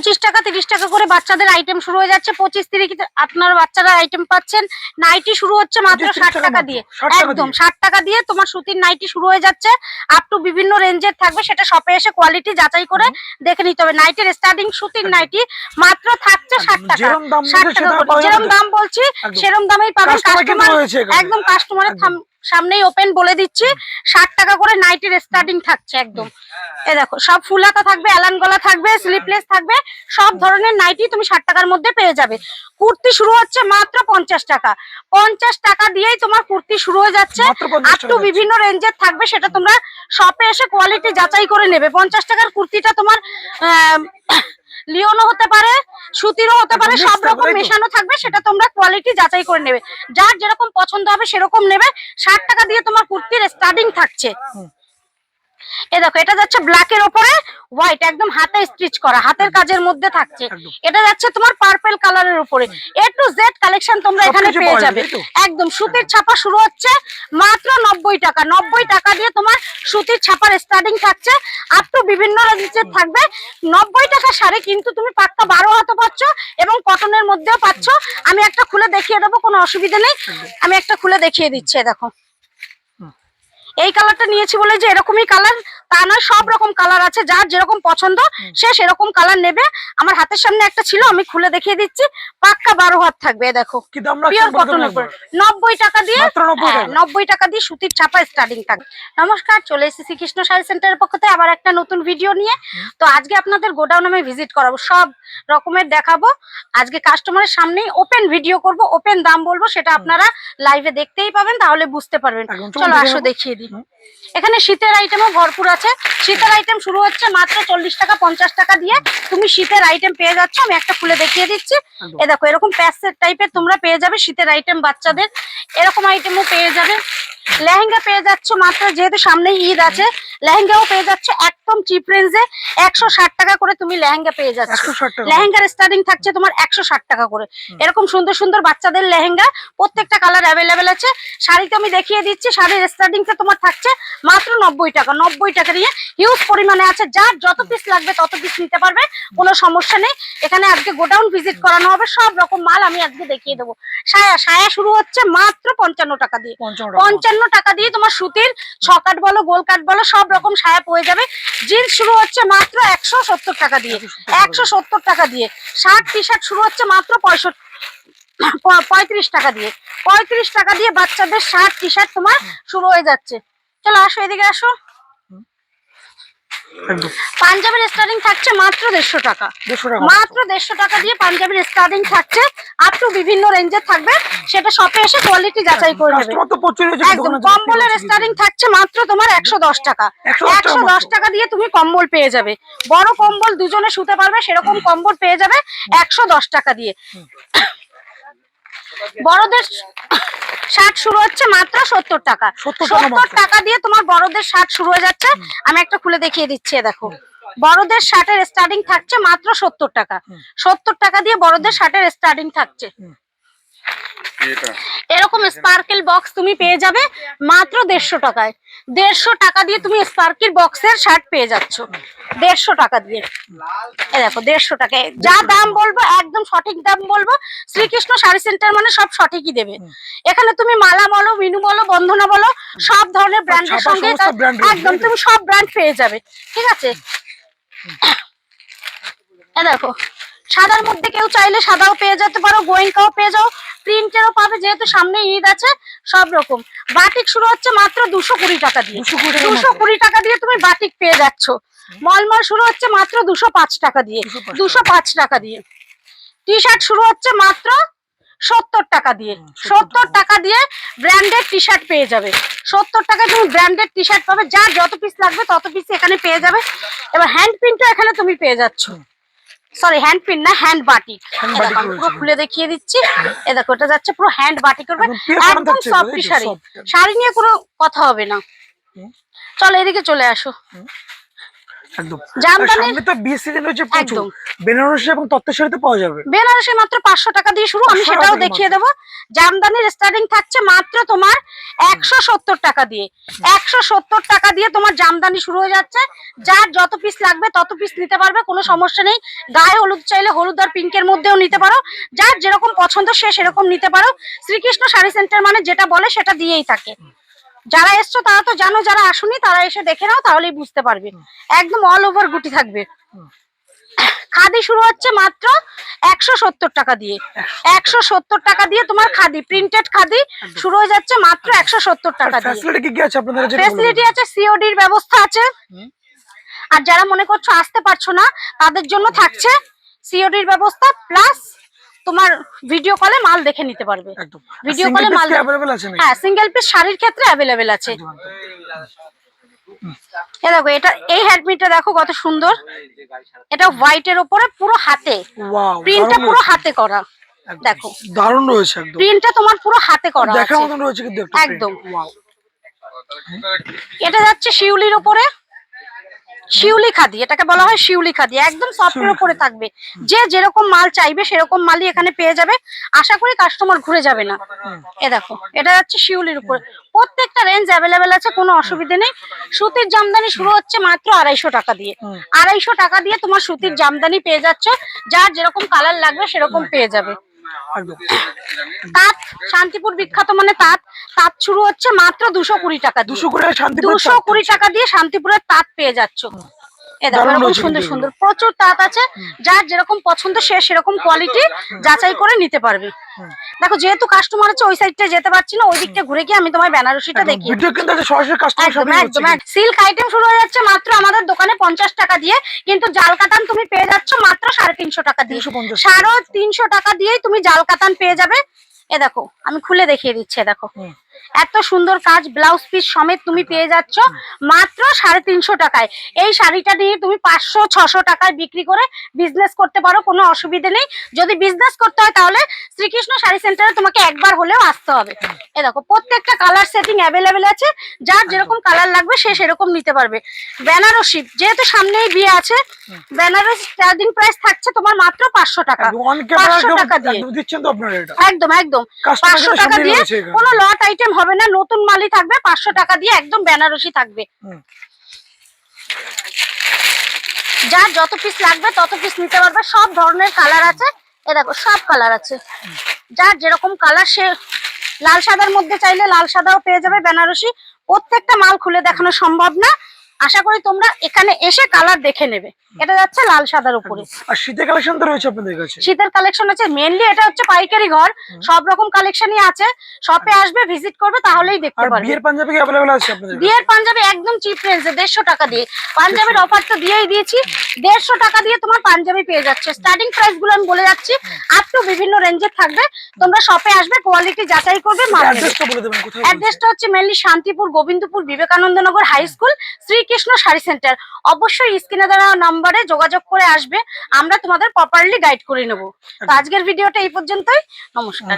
পঁচিশ টাকা তিরিশ টাকা করে বাচ্চাদের আইটেম শুরু হয়ে যাচ্ছে। পঁচিশ তিরিশ আপনার বাচ্চারা আইটেম পাচ্ছেন। নাইটি শুরু হচ্ছে মাত্র ষাট টাকা দিয়ে। একদম ষাট টাকা দিয়ে তোমার সুতির নাইটি শুরু হয়ে যাচ্ছে। আপ টু বিভিন্ন রেঞ্জের থাকবে সেটা শপে এসে কোয়ালিটি যাচাই করে দেখে নিতে হবে। নাইটের স্টার্টিং সুতির নাইটি মাত্র থাকছে ষাট টাকা। ষাট টাকা তো? দাম বলছি। সেরম দামেই পাবেন কাস্টমার একদম কাস্টমারের। সামনেই ওপেন বলে দিচ্ছি ষাট টাকা করে নাইটের স্টার্টিং থাকছে একদম। এ দেখো সব ফুলাতা থাকবে অ্যালান গলা থাকবে স্লিপলেস থাকবে সব ধরনের নাইটি তুমি ষাট টাকার মধ্যে পেয়ে যাবে। কুর্তি শুরু হচ্ছে মাত্র পঞ্চাশ টাকা। পঞ্চাশ টাকা দিয়েই তোমার কুর্তি শুরু হয়ে যাচ্ছে। মাত্র 50 আপ টু বিভিন্ন রেঞ্জের থাকবে সেটা তোমরা শপে এসে কোয়ালিটি যাচাই করে নেবে। পঞ্চাশ টাকার কুর্তিটা তোমার লিওনও হতে পারে সুতিরও হতে পারে সব রকম মেশানো থাকবে সেটা তোমরা কোয়ালিটি যাচাই করে নেবে। যার যেরকম পছন্দ হবে সেরকম নেবে ষাট টাকা দিয়ে তোমার কুর্তির স্টার্টিং থাকছে। এ দেখো এটা যাচ্ছে ব্ল্যাক এর ওপরে হোয়াইট একদম হাতে স্টিচ করা হাতের কাজের মধ্যে থাকছে। এটা যাচ্ছে তোমার পার্পল কালারের উপরে। এ টু জেড কালেকশন তোমরা এখানে পেয়ে যাবে। তো? একদম সুতির ছাপা শুরু হচ্ছে মাত্র নব্বই টাকা। নব্বই টাকা দিয়ে তোমার সুতির ছাপার স্টার্টিং থাকছে। আপ টু বিভিন্ন রেঞ্জের থাকবে। নব্বই টাকা শাড়ি কিন্তু তুমি পাক্কা বারো হাতে পাচ্ছ এবং কটনের মধ্যেও পাচ্ছ। আমি একটা খুলে দেখিয়ে দেবো কোনো অসুবিধা নেই। আমি একটা খুলে দেখিয়ে দিচ্ছি দেখো। এই কালারটা নিয়েছি বলে যে এরকমই কালার তা নয় সব রকম কালার আছে যার যেরকম পছন্দ সে সেরকম কালার নেবে। আমার হাতের সামনে একটা ছিল আমি খুলে দেখিয়ে দিচ্ছি। পাক্কা বারো হাত থাকবে দেখো। পিওর নব্বই টাকা দিয়ে মাত্র 90 হ্যাঁ। নব্বই টাকা দিয়ে সুতির ছাপা স্টার্টিং থাকবে। নমস্কার চলে এসেছি শ্রীকৃষ্ণ শাড়ি সেন্টারের পক্ষ থেকে আবার একটা নতুন ভিডিও নিয়ে। তো আজকে আপনাদের গোডাউন আমি ভিজিট করাবো সব রকমের দেখাবো। আজকে কাস্টমারের সামনেই ওপেন ভিডিও করব ওপেন দাম বলব সেটা আপনারা লাইভে দেখতেই পাবেন তাহলে বুঝতে পারবেন। চলো আসো দেখিয়ে দিই। এখানে শীতের আইটেমও ভরপুর আছে। শীতের আইটেম শুরু হচ্ছে মাত্র চল্লিশ টাকা পঞ্চাশ টাকা দিয়ে। তুমি শীতের আইটেম পেয়ে যাচ্ছ আমি একটা খুলে দেখিয়ে দিচ্ছি। এ দেখো এরকম প্যাসের টাইপের তোমরা পেয়ে যাবে শীতের আইটেম বাচ্চাদের। এরকম আইটেমও পেয়ে যাবে। লেহেঙ্গা পেয়ে যাচ্ছ মাত্র যেহেতু সামনে ঈদ আছে লেহেঙ্গাও পেয়ে যাচ্ছ একদম চিপ রেঞ্জে একশো ষাট টাকা করে তুমি লেহেঙ্গা পেয়ে যাচ্ছ। লেহেঙ্গার স্টার্টিং থাকছে তোমার একশো ষাট টাকা করে। এরকম সুন্দর সুন্দর বাচ্চাদের লেহেঙ্গা প্রত্যেকটা কালার অ্যাভেলেবেল আছে। শাড়িতে আমি দেখিয়ে দিচ্ছি শাড়ির স্টার্টিংটা তোমার থাকছে মাত্র নব্বই টাকা নব্বই টাকা দিয়ে। হিউজ পরিমাণে আছে যার যত পিস লাগবে তত পিস নিতে পারবে কোনো সমস্যা নেই। এখানে আজকে গোডাউন ভিজিট করানো হবে সব রকম মাল আমি আজকে দেখিয়ে দেবো। সায়া সায়া শুরু হচ্ছে মাত্র পঞ্চান্ন টাকা দিয়ে। পঞ্চান্ন পঞ্চান্ন টাকা দিয়ে তোমার সুতির ছকাট বলো, গোল কাট বলো, সব রকম সায়া পেয়ে যাবে। জিন্স শুরু হচ্ছে মাত্র একশো সত্তর টাকা দিয়ে। একশো সত্তর টাকা দিয়ে। শার্ট টি শার্ট শুরু হচ্ছে মাত্র পঁয়ষট্টি পঁয়ত্রিশ টাকা দিয়ে। পঁয়ত্রিশ টাকা দিয়ে বাচ্চাদের শার্ট টি শার্ট তোমার শুরু হয়ে যাচ্ছে। চলো আসো, এদিকে আসো। পাঞ্জাবের স্টার্টিং থাকছে মাত্র দেড়শো টাকা। মাত্র দেড়শো টাকা দিয়ে পাঞ্জাবের স্টার্টিং থাকছে আপ টু বিভিন্ন রেঞ্জের থাকবে। সেটা শপে এসে কোয়ালিটি যাচাই করে নেবে। একদম কম্বলের স্টার্টিং থাকছে মাত্র তোমার একশো দশ টাকা। একশো দশ টাকা দিয়ে তুমি কম্বল পেয়ে যাবে। বড় কম্বল দুজনে শুতে পারবে সেরকম কম্বল পেয়ে যাবে একশো দশ টাকা দিয়ে। বড়দের শার্ট শুরু হচ্ছে মাত্র সত্তর টাকা। সত্তর টাকা দিয়ে তোমার বড়দের শার্ট শুরু হয়ে যাচ্ছে। আমি একটা খুলে দেখিয়ে দিচ্ছি দেখো। বড়দের শার্টের স্টার্টিং থাকছে মাত্র সত্তর টাকা। সত্তর টাকা দিয়ে বড়দের শার্টের স্টার্টিং থাকছে। এরকম স্পার্কেল বক্স তুমি পেয়ে যাবে মাত্র দেড়শো টাকায়। দেড়শো টাকা দিয়ে তুমি স্পার্কেল বক্সের শার্ট পেয়ে যাচ্ছ। দেড়শো টাকা দিয়ে। দেখো দেড়শো টাকায় যা দাম বলব একদম সঠিক দাম বলব। শ্রীকৃষ্ণ শাড়ি সেন্টার মানে সব সঠিকই দেবে। এখানে তুমি মালা বলো মিনু বলো বন্ধনা বলো সব ধরনের ব্র্যান্ডের সঙ্গে একদম তুমি সব ব্র্যান্ড পেয়ে যাবে। ঠিক আছে? দেখো সাদার মধ্যে কেউ চাইলে সাদাও পেয়ে যেতে পারো গোয়েঙ্কাও পেয়ে যাও প্রিন্টেরও পাবে যেহেতু সামনে ঈদ আছে সব রকম। বাটিক শুরু হচ্ছে মাত্র দুশো কুড়ি টাকা দিয়ে। 220 দুশো কুড়ি টাকা দিয়ে তুমি বাটিক পেয়ে যাচ্ছ। মলমল শুরু হচ্ছে মাত্র দুশো পাঁচ টাকা দিয়ে। দুশো পাঁচ টাকা। দিয়ে। টি শার্ট শুরু হচ্ছে মাত্র সত্তর টাকা দিয়ে। সত্তর টাকা। দিয়ে ব্র্যান্ডেড টি শার্ট পেয়ে যাবে। সত্তর টাকায় তুমি ব্র্যান্ডেড টি শার্ট পাবে যার যত পিস লাগবে তত পিস এখানে পেয়ে যাবে। এবার হ্যান্ড প্রিন্টও এখানে তুমি পেয়ে যাচ্ছ। সরি হ্যান্ড প্রিন্ট না হ্যান্ড বাটিক পুরো খুলে দেখিয়ে দিচ্ছি। এ দেখো এটা যাচ্ছে পুরো হ্যান্ড বাটিক করবে। একদম সফট শাড়ি। শাড়ি নিয়ে কোনো কথা হবে না। চলো এদিকে চলে আসো। একদম। জামদানি- সামনে তো বিয়ে সিজন প্রচুর। বেনারসি এবং তত্ত্বের পাওয়া যাবে। বেনারসি মাত্র পাঁচশো টাকা দিয়ে শুরু আমি সেটাও দেখিয়ে দেবো। জামদানির স্টার্টিং থাকছে মাত্র তোমার একশো সত্তর টাকা দিয়ে। একশো সত্তর টাকা দিয়ে তোমার জামদানি শুরু হয়ে যাচ্ছে। যার যত পিস লাগবে তত পিস নিতে পারবে কোনো সমস্যা নেই। গায়ে হলুদ চাইলে হলুদ আর পিঙ্কের মধ্যেও নিতে পারো। যার যেরকম পছন্দ সে সেরকম নিতে পারো। শ্রীকৃষ্ণ শাড়ি সেন্টার মানে যেটা বলে সেটা দিয়েই থাকে। যারা এসছো তারা তো জানো যারা আসুনি তারা এসে দেখে নাও তাহলেই বুঝতে পারবে। একদম অল ওভার গুটি থাকবে। খাদি শুরু হচ্ছে মাত্র একশো সত্তর টাকা দিয়ে। একশো সত্তর টাকা দিয়ে তোমার খাদি প্রিন্টেড খাদি শুরু হয়ে যাচ্ছে মাত্র একশো সত্তর টাকা দিয়ে। ফেসিলিটি আছে সিওডির ব্যবস্থা আছে। আর যারা মনে করছ আসতে পারছ না তাদের জন্য থাকছে সিওডির ব্যবস্থা প্লাস তোমার ভিডিও কলে মাল দেখে নিতে পারবে। ভিডিও কলে মাল হ্যাঁ সিঙ্গেল পিস শাড়ির ক্ষেত্রে অ্যাভেলেবেল আছে। দেখো এটা এই হ্যান্ডমিটটা দেখো কত সুন্দর। এটা হোয়াইটের ওপরে পুরো হাতে। প্রিন্টটা পুরো হাতে করা। দেখো। দারুণ রয়েছে একদম। প্রিন্টটা তোমার পুরো হাতে করা দেখার মতন রয়েছে কিন্তু একদম। ওয়াও এটা যাচ্ছে শিউলির ওপরে। শিউলি খাদি এটাকে বলা হয় শিউলি খাদি একদম সফটের শিউলি ওপরে থাকবে। যে যেরকম মাল চাইবে সেরকম মালই এখানে পেয়ে যাবে। আশা করি কাস্টমার ঘুরে যাবে না। এ দেখো এটা যাচ্ছে শিউলির উপরে। প্রত্যেকটা রেঞ্জ অ্যাভেলেবেল আছে কোনো অসুবিধে নেই। সুতির জামদানি শুরু হচ্ছে মাত্র আড়াইশো টাকা দিয়ে। আড়াইশো টাকা দিয়ে তোমার সুতির জামদানি পেয়ে যাচ্ছ। যার যেরকম কালার লাগবে সেরকম পেয়ে যাবে। তাঁত শান্তিপুর বিখ্যাত মানে তাঁত। তাঁত শুরু হচ্ছে মাত্র দুশো কুড়ি টাকা দুশো কুড়ি টাকা দিয়ে শান্তিপুরের তাঁত পেয়ে যাচ্ছ এ দেখো এরকম সুন্দর সুন্দর প্রচুর তাঁত আছে যার যেরকম পছন্দ সে সেরকম কোয়ালিটি যাচাই করে নিতে পারবে। দেখো যেহেতু কাস্টমার আছে ওই সাইডটা যেতে পারছি না ওই দিকটা ঘুরে গিয়ে আমি তোমার বেনারসিটা দেখি সিল্ক আইটেম শুরু হয়ে যাচ্ছে মাত্র আমাদের দোকানে পঞ্চাশ টাকা দিয়ে কিন্তু জাল কাতান তুমি পেয়ে যাচ্ছ মাত্র সাড়ে তিনশো টাকা দিয়ে। 350 সাড়ে তিনশো টাকা দিয়েই তুমি জাল কাতান পেয়ে যাবে। এ দেখো আমি খুলে দেখিয়ে দিচ্ছি দেখো। এত সুন্দর কাজ ব্লাউজ পিস সমেত তুমি পেয়ে যাচ্ছ মাত্র সাড়ে তিনশো টাকায়। এই শাড়িটা নিয়ে তুমি পাঁচশো ছশো টাকায় বিক্রি করে বিজনেস করতে পারো কোনো অসুবিধে নেই। যদি বিজনেস করতে হয় তাহলে শ্রীকৃষ্ণ শাড়ি সেন্টারে তোমাকে একবার হলেও আসতে হবে। এ দেখো প্রত্যেকটা কালার সেটিং অ্যাভেলেবেল আছে। যার যেরকম কালার লাগবে সে সেরকম নিতে পারবে। বেনারসি যেহেতু সামনেই বিয়ে আছে বেনারসি স্টার্টিং প্রাইস থাকছে তোমার মাত্র পাঁচশো টাকা। পাঁচশো টাকা দিয়ে। একদম একদম পাঁচশো টাকা দিয়ে কোনো লট আইটেম হবে না নতুন মালই থাকবে পাঁচশো টাকা দিয়ে একদম বেনারসি থাকবে। যা যার যত পিস লাগবে তত পিস নিতে পারবে। সব ধরনের কালার আছে। এ দেখো সব কালার আছে। যার যেরকম কালার সে লাল সাদার মধ্যে চাইলে লাল সাদাও পেয়ে যাবে বেনারসি। প্রত্যেকটা মাল খুলে দেখানো সম্ভব না। আশা করি তোমরা এখানে এসে কালার দেখে নেবে। এটা যাচ্ছে লাল সাদার উপরে। আর শীতের কালেকশন তো রয়েছে আপনাদের কাছে? শীতের কালেকশন আছে মেনলি এটা হচ্ছে পাইকারি ঘর। সব রকম কালেকশনই আছে। শপে আসবে ভিজিট করবে তাহলেই দেখতে পারবে। বিয়ের পাঞ্জাবি কি অ্যাভেলেবল আছে আপনাদের বিয়ের পাঞ্জাবি একদম চিপ রেঞ্জে দেড়শো টাকা দিয়ে। পাঞ্জাবির অফার তো দিয়েই দিয়েছি। দেড়শো টাকা দিয়ে তোমার পাঞ্জাবি পেয়ে যাচ্ছে। স্টার্টিং প্রাইসগুলো আমি বলে যাচ্ছি। আপ টু বিভিন্ন রেঞ্জে থাকবে। তোমরা শপে আসবে কোয়ালিটি যাচাই করবে অ্যাড্রেসটা বলে দেবেন কোথায় অ্যাড্রেসটা হচ্ছে mainly Shantipur Gobindapur Vivekananda Nagar high school Shrikrishna sari centre অবশ্যই স্ক্রিনে দেওয়া নাম্বারে যোগাযোগ করে আসবে। আমরা তোমাদের প্রপারলি গাইড করে নেব। তো আজকের ভিডিওটা এই পর্যন্তই। নমস্কার।